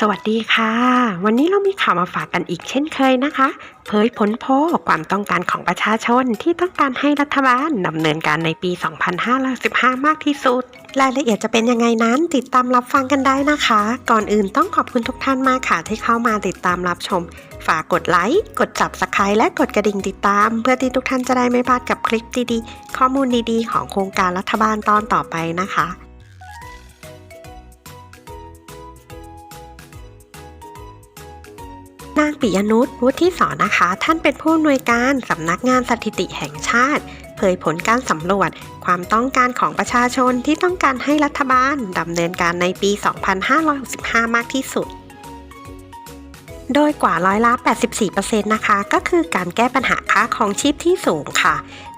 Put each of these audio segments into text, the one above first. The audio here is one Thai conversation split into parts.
สวัสดีค่ะ วันนี้เรามีข่าวมาฝากกันอีกเช่นเคยนะคะ เผยผลโพลความต้องการของประชาชนที่ต้องการให้รัฐบาลดำเนินการในปี 2515 มากที่สุด รายละเอียดจะเป็นยังไงนั้นติดตามรับฟังกันได้นะคะ ก่อนอื่นต้องขอบคุณทุกท่านมากค่ะที่เข้ามาติดตามรับชม ฝากกดไลค์กดจับสไครและกดกระดิ่งติดตาม เพื่อที่ทุกท่านจะได้ไม่พลาดกับคลิปดีๆ ข้อมูลดีๆ ของโครงการรัฐบาลตอนต่อไปนะคะ นางปิยนุชวุฒิสอนนะคะ ท่านเป็นผู้อำนวยการสำนักงานสถิติแห่งชาติ เผยผลการสำรวจ ความต้องการของประชาชนที่ต้องการให้รัฐบาลดำเนินการในปี 2565 มากที่สุด โดยกว่าร้อยละ 84%นะคะ ก็คือการแก้ปัญหาค่าของชีพที่สูงค่ะ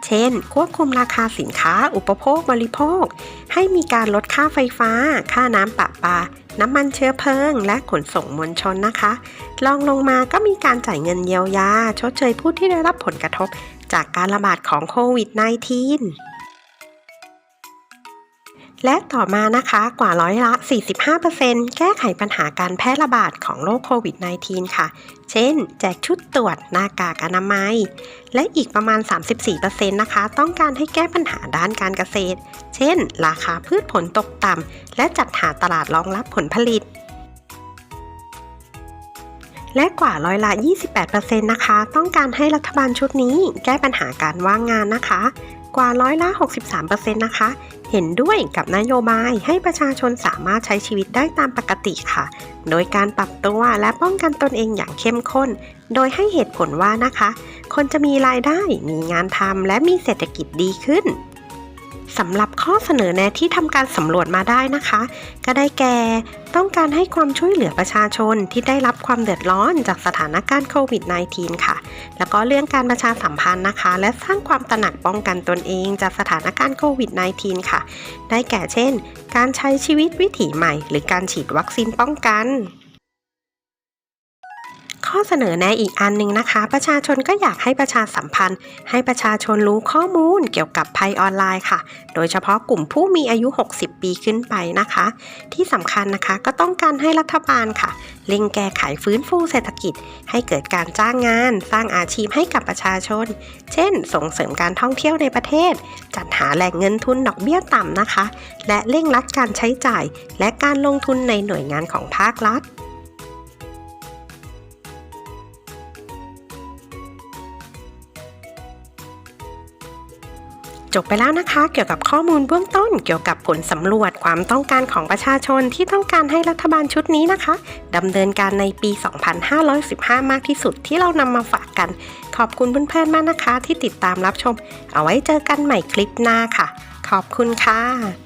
เช่น ควบคุมราคาสินค้า อุปโภคบริโภค ให้มีการลดค่าไฟฟ้า ค่าน้ำประปา น้ำมันเชื้อเพลิง และขนส่งมวลชนนะคะรองลงมาก็มีการจ่ายเงินเยียวยา ชดเชยผู้ที่ได้รับผลกระทบ จากการระบาดของโควิด -19 และต่อมานะคะกว่าร้อยละ 45%แก้ไขปัญหาการแพร่ระบาดของโรคโควิด -19 ค่ะ เช่น แจกชุดตรวจหน้ากากอนามัย และอีกประมาณ 34%นะคะ ต้องการให้แก้ปัญหาด้านการเกษตร เช่น ราคาพืชผลตกต่ำ และจัดหาตลาดรองรับผลผลิต และกว่าร้อยละ 28%นะคะ ต้องการให้รัฐบาลชุดนี้ แก้ปัญหาการว่างงานนะคะ กว่าร้อยละ63%นะคะ เห็นด้วยกับนโยบายให้ประชาชนสามารถใช้ชีวิตได้ตามปกติค่ะ โดยการปรับตัวและป้องกันตนเองอย่างเข้มข้น โดยให้เหตุผลว่านะคะ คนจะมีรายได้ มีงานทำและมีเศรษฐกิจดีขึ้น สำหรับข้อเสนอแนะที่ทำการสำรวจมาได้นะคะ ก็ได้แก่ ต้องการให้ความช่วยเหลือประชาชนที่ได้รับความเดือดร้อนจากสถานการณ์โควิด -19 ค่ะ แล้วก็เรื่องการประชาสัมพันธ์นะคะ และสร้างความตระหนักป้องกันตนเองจากสถานการณ์โควิด -19 ค่ะ ได้แก่เช่น การใช้ชีวิตวิถีใหม่ หรือการฉีดวัคซีนป้องกัน ข้อเสนอแนะอีกอันหนึ่งนะคะ ประชาชนก็อยากให้ประชาสัมพันธ์ ให้ประชาชนรู้ข้อมูลเกี่ยวกับภัยออนไลน์ค่ะ โดยเฉพาะกลุ่มผู้มีอายุ 60 ปีขึ้นไปนะคะ ที่สำคัญนะคะก็ต้องการให้รัฐบาลค่ะเร่งแก้ไขฟื้นฟูเศรษฐกิจ ให้เกิดการจ้างงาน สร้างอาชีพให้กับประชาชน เช่น ส่งเสริมการท่องเที่ยวในประเทศ จัดหาแหล่งเงินทุนดอกเบี้ยต่ำนะคะ และเร่งรัดการใช้จ่าย และการลงทุนในหน่วยงานของภาครัฐ จบไปแล้วนะคะ เกี่ยวกับข้อมูลเบื้องต้น เกี่ยวกับผลสำรวจความต้องการของประชาชนที่ต้องการให้รัฐบาลชุดนี้นะคะดำเนินการในปี 2515 มากที่สุดที่เรานำมาฝากกัน ขอบคุณเพื่อนๆมากนะคะ ที่ติดตามรับชม เอาไว้เจอกันใหม่คลิปหน้าค่ะ ขอบคุณค่ะ